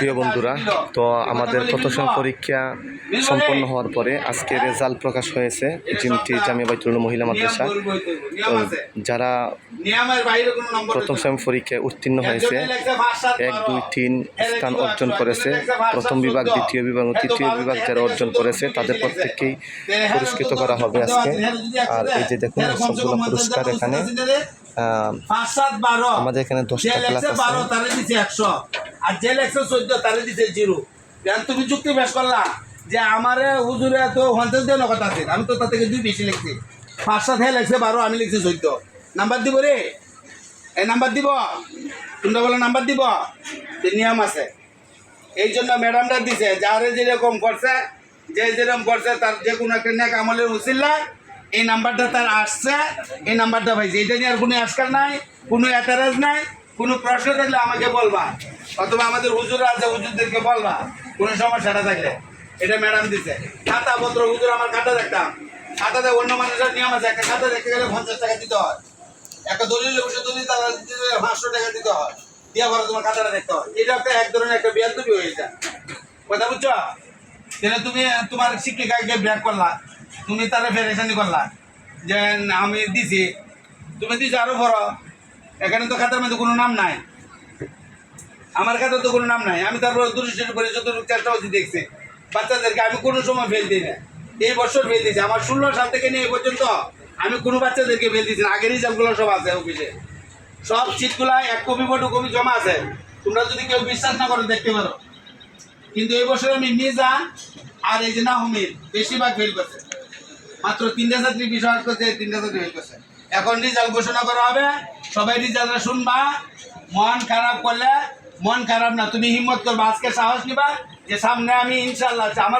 প্রিয় বন্ধুরা তো আমাদের প্রথম পরীক্ষা সম্পন্ন হওয়ার পরে আজকে রেজাল্ট প্রকাশ হয়েছে জিমটি জামিয়া বাইতুল মহিলা মাদ্রাসা। তো যারা প্রথম শ্রেণি পরীক্ষায় উত্তীর্ণ হয়েছে এক দুই তিন স্থান অর্জন করেছে। প্রথম বিভাগ দ্বিতীয় বিভাগ ও তৃতীয় বিভাগ যারা অর্জন করেছে তাদের প্রত্যেককেই পুরস্কৃত করা হবে আজকে। আর এই যে দেখুন সবগুলো পুরস্কার এখানে আমাদের এখানে দশটা ক্লাস আছে। তারে দিছে একশো। আর যে লেখছে চোদ্দ তারে দিছে জিরো। কেন তুমি যুক্তি পেশ করলা? যে আমারে হুজুরে তো পঞ্চাশ দিন কথা আছে। আমি তো তার থেকে দুই বেশি লিখছি। পাঁচ সাত হ্যাঁ লেখছে বারো আমি লিখছি চোদ্দ। নাম্বার দিব রে? এই নাম্বার দিব? তোমরা বলে নাম্বার দিব? যে নিয়ম আছে। এই জন্য ম্যাডামটা দিছে যারে যেরকম করছে যে যেরকম করছে তার যে কোনো একটা নেক আমলের উচিল্লা এই নাম্বারটা তার আসছে, এই নাম্বারটা পাইছে এটা নিয়ে আর কোনো আজকাল নাই, কোনো এতারাজ নাই, কোনো প্রশ্ন থাকলে আমাকে বলবা। অথবা আমাদের হুজুর আছে, হুজুরদেরকে বলবা, কোনো সমস্যাটা থাকলে। এটা ম্যাডাম দিছে। খাতা পত্র, হুজুর আমার খাতা দেখতাম। খাতাতে অন্য মানুষের নিয়ম আছে, একটা খাতা দেখতে গেলে পঞ্চাশ টাকা দিতে হয়। একটা দলিল বসে দলিল তারা দিতে গেলে পাঁচশো টাকা দিতে হয়। দিয়া পরে তোমার খাতাটা দেখতে হয়। এটা একটা এক ধরনের একটা বিয়াদবি হয়ে যায়। কথা বুঝছ? তাহলে তুমি, তোমার শিক্ষিকাকে ব্যাক করলা। তুমি তারা ফেরেশানি করলা। যে আমি দিছি। তুমি দিছো আরও বড়। এখানে তো খাতার মধ্যে কোনো নাম নাই। আমার খাতার তো কোনো নাম নাই। আমি তারপর দূরদৃষ্টি করে যতটুকু চেষ্টা করছি দেখছি। বাচ্চাদেরকে আমি কোনো সময় ফেল দিই না। এই বছর ফেল দিয়েছি। আমার ষোলো সাল থেকে নিয়ে এই পর্যন্ত আমি কোনো বাচ্চাদেরকে ফেল দিয়েছি না। আগের রিজাল্টগুলো সব আছে অফিসে সব সিটগুলা এক কপি ফটো কপি জমা আছে। তোমরা যদি কেউ বিশ্বাস না করো, দেখতে পারো। কিন্তু এই বছর আমি মিজান আর এই যে না নাহমিদ বেশিরভাগ ফেল করছে। মাত্র তিনটা ছাত্রী বিশ্বাস করছে তিনটা ছাত্রী হয়ে করছে এখন রেজাল্ট ঘোষণা করা হবে, সবাই রেজাল্টটা শুনবা, মন খারাপ করলে মন খারাপ না, তুমি হিম্মত করবা, আজকে সাহস নিবা যে সামনে আমি ইনশাল্লাহ আমার